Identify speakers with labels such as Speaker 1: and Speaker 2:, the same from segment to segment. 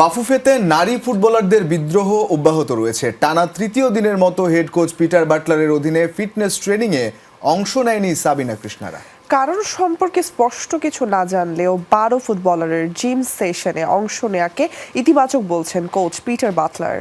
Speaker 1: বাফুফেতে নারী ফুটবলারদের বিদ্রোহ অব্যাহত রয়েছে। টানা তৃতীয় দিনের মতো হেড কোচ পিটার বাটলারের অধীনে ফিটনেস ট্রেনিংয়ে অংশ নেয়নি সাবিনা কৃষ্ণারা।
Speaker 2: কারণ সম্পর্কে স্পষ্ট কিছু না জানলেও বারো ফুটবলারের জিম সেশনে অংশ নেয়াকে ইতিবাচক বলছেন কোচ পিটার বাটলার।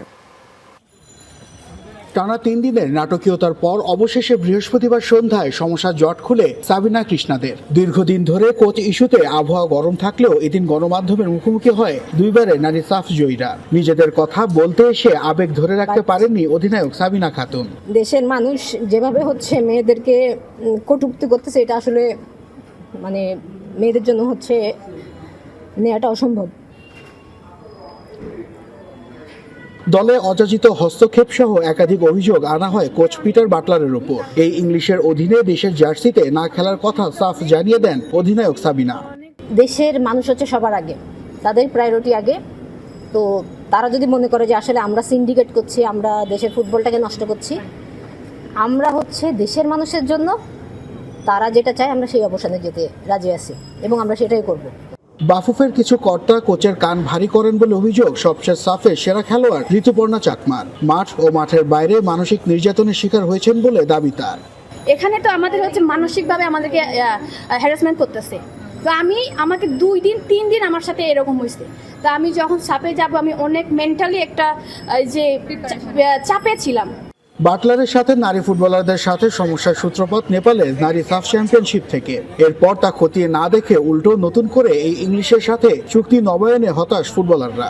Speaker 3: টানা তিন দিনের নাটকীয়তার পর অবশেষে বৃহস্পতিবার সন্ধ্যায় সমস্যা জট খুলে সাবিনা কৃষ্ণাদের। দীর্ঘদিন ধরে কোচ ইস্যুতে আবহাওয়া গরম থাকলেও এদিন গণমাধ্যমের মুখোমুখি হয় দুইবারে নারী সাফ জয়ীরা। নিজেদের কথা বলতে এসে আবেগ ধরে রাখতে পারেননি অধিনায়ক সাবিনা খাতুন।
Speaker 4: দেশের মানুষ যেভাবে হচ্ছে মেয়েদেরকে কটুক্তি করতেছে, এটা আসলে মানে মেয়েদের জন্য হচ্ছে নেওয়াটা অসম্ভব।
Speaker 3: দলে অযাচিত হস্তক্ষেপ সহ একাধিক অভিযোগ আনা হয় কোচ পিটার বাটলারের উপর এই ইংলিশের অধীনে দেশের জার্সিতে না খেলার কথা সাফ জানিয়ে দেন অধিনায়ক সাবিনা।
Speaker 4: দেশের মানুষ হচ্ছে সবার আগে। তাদের প্রায়োরিটি আগে। তো তারা যদি মনে করে যে আসলে আমরা সিন্ডিকেট করছি, আমরা দেশের ফুটবলটাকে নষ্ট করছি, আমরা হচ্ছে দেশের মানুষের জন্য তারা যেটা চায় আমরা সেই অবসানে যেতে রাজি আছি এবং আমরা সেটাই করব।
Speaker 3: বাফুফের কিছু কর্তা কোচের কান ভারী করেন বলে অভিযোগ, সবশেষ সাফে সেরা খেলোয়াড় ঋতুপর্ণা চাকমার। মাঠ ও মাঠের বাইরে মানসিক নির্যাতনের শিকার হয়েছেন বলে দাবি তার।
Speaker 5: এখানে তো আমাদের হচ্ছে মানসিকভাবে আমাদেরকে হ্যারাসমেন্ট করতেছে। তো আমি, আমাকে দুই দিন, তিন দিন আমার সাথে এরকম হয়েছে। তো আমি যখন সাপে যাব, আমি অনেক মেন্টালি একটা যে চাপে ছিলাম।
Speaker 3: বাটলারের সাথে নারী ফুটবলারদের সাথে সমস্যার সূত্রপাত নেপালে নারী সাফ চ্যাম্পিয়নশিপ থেকে। এরপর তা খতিয়ে না দেখে উল্টো নতুন করে এই ইংলিশের সাথে চুক্তি নবায়নে হতাশ ফুটবলাররা।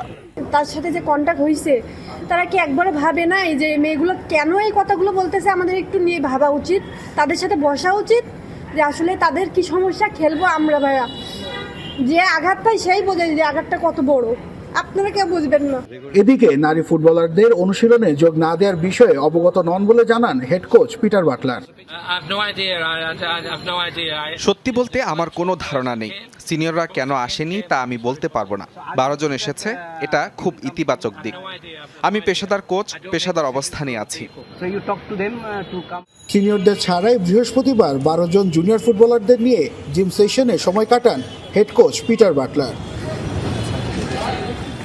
Speaker 6: তার সাথে যে কন্ট্যাক্ট হয়েছে তারা কি একবারে ভাবে না এই যে মেয়েগুলো কেন এই কথাগুলো বলতেছে? আমাদের একটু নিয়ে ভাবা উচিত, তাদের সাথে বসা উচিত যে আসলে তাদের কি সমস্যা খেলব আমরা ভাইয়া। যে আঘাত পায় সেই বোঝে যে আঘাতটা কত বড়। আপনারা কেউ বুঝবেন না।
Speaker 3: এদিকে নারী ফুটবলারদের অনুশীলনে যোগ না দেওয়ার বিষয়ে অবগত নন বলে জানান হেড কোচ পিটার বাটলার।
Speaker 7: সত্যি বলতে আমার কোনো ধারণা নেই। সিনিয়ররা কেন আসেনি তা আমি বলতে পারব না। বারো জন এসেছে এটা খুব ইতিবাচক দিক। আমি পেশাদার কোচ পেশাদার অবস্থানে আছি।
Speaker 3: সিনিয়রদের ছাড়াই বৃহস্পতিবার বারো জন জুনিয়র ফুটবলারদের নিয়ে জিম সেশনে সময় কাটান head coach Peter Butler.